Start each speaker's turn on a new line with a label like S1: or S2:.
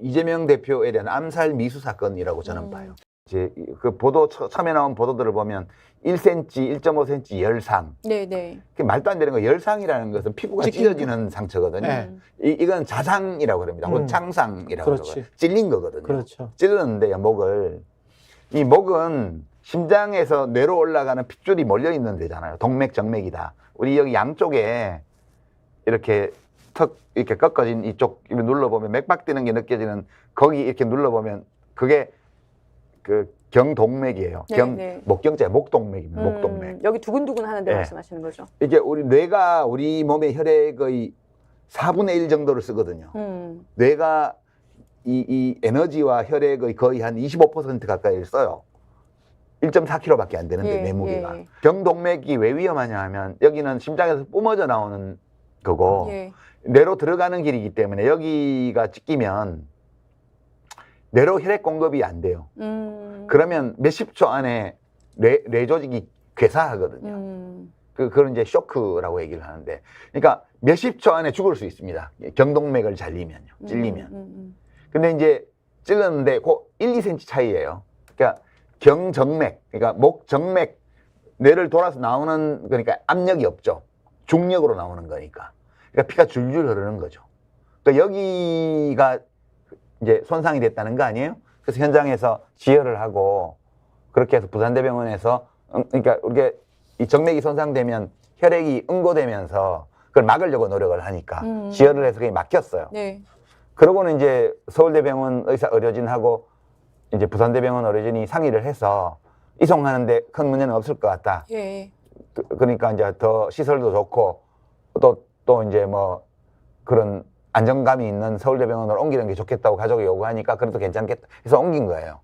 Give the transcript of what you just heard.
S1: 이재명 대표에 대한 암살 미수 사건이라고 저는
S2: 음.
S1: 봐요. 이제 이- 그 보도 처- 처음에 나온 보도들을 보면 1cm, 1.5cm 열상.
S2: 네, 네.
S1: 그 말도 안 되는 거 열상이라는 것은 피부가 찢어지는 상처거든요.
S3: 네.
S1: 이, 이건 자상이라고 그럽니다. 혹은
S3: 음.
S1: 창상이라고
S3: 그렇지.
S1: 그러거든요. 찔린 거거든요.
S3: 그렇죠.
S1: 찔렀는데요, 목을. 이 목은 심장에서 뇌로 올라가는 핏줄이 몰려 있는 데잖아요. 동맥, 정맥이다. 우리 여기 양쪽에 이렇게 턱 이렇게 꺾어진 이쪽 눌러보면 맥박 뛰는 게 느껴지는 거기 이렇게 눌러보면 그게 그 경동맥이에요.
S2: 네,
S1: 경
S2: 네.
S1: 목경자 목동맥입니다.
S2: 음,
S1: 목동맥.
S2: 여기 두근두근 하는데
S1: 네.
S2: 말씀하시는 거죠.
S1: 이게 우리 뇌가 우리 몸의 혈액의 4분의 1 정도를 쓰거든요.
S2: 음.
S1: 뇌가 이, 이 에너지와 혈액의 거의 한 25% 가까이를 써요. 1.4kg밖에 안 되는데
S2: 예,
S1: 뇌 무게가.
S2: 예.
S1: 경동맥이 왜 위험하냐 하면 여기는 심장에서 뿜어져 나오는 거고
S2: 예.
S1: 뇌로 들어가는 길이기 때문에 여기가 찢기면 뇌로 혈액 공급이 안 돼요.
S2: 음.
S1: 그러면 몇십 초 안에 뇌, 뇌 조직이 괴사하거든요.
S2: 음.
S1: 그, 그걸 이제 쇼크라고 얘기를 하는데. 그러니까 몇십 초 안에 죽을 수 있습니다. 경동맥을 잘리면요. 찔리면.
S2: 음, 음,
S1: 근데 이제 찔렀는데 그 1, 2cm 차이예요. 그러니까 경정맥, 그러니까 목정맥 뇌를 돌아서 나오는 그러니까 압력이 없죠. 중력으로 나오는 거니까. 그러니까 피가 줄줄 흐르는 거죠. 그러니까 여기가 이제 손상이 됐다는 거 아니에요? 그래서 현장에서 지혈을 하고 그렇게 해서 부산대병원에서 응, 그러니까 우리가 이 정맥이 손상되면 혈액이 응고되면서 그걸 막으려고 노력을 하니까
S2: 음.
S1: 지혈을 해서 그게 막혔어요.
S2: 네.
S1: 그러고는 이제 서울대병원 의사 의료진하고 이제 부산대병원 의료진이 상의를 해서 이송하는데 큰 문제는 없을 것 같다.
S2: 예.
S1: 그, 그러니까 이제 더 시설도 좋고 또, 또 이제 뭐 그런 안정감이 있는 서울대병원으로 옮기는 게 좋겠다고 가족이 요구하니까 그래도 괜찮겠다 해서 옮긴 거예요.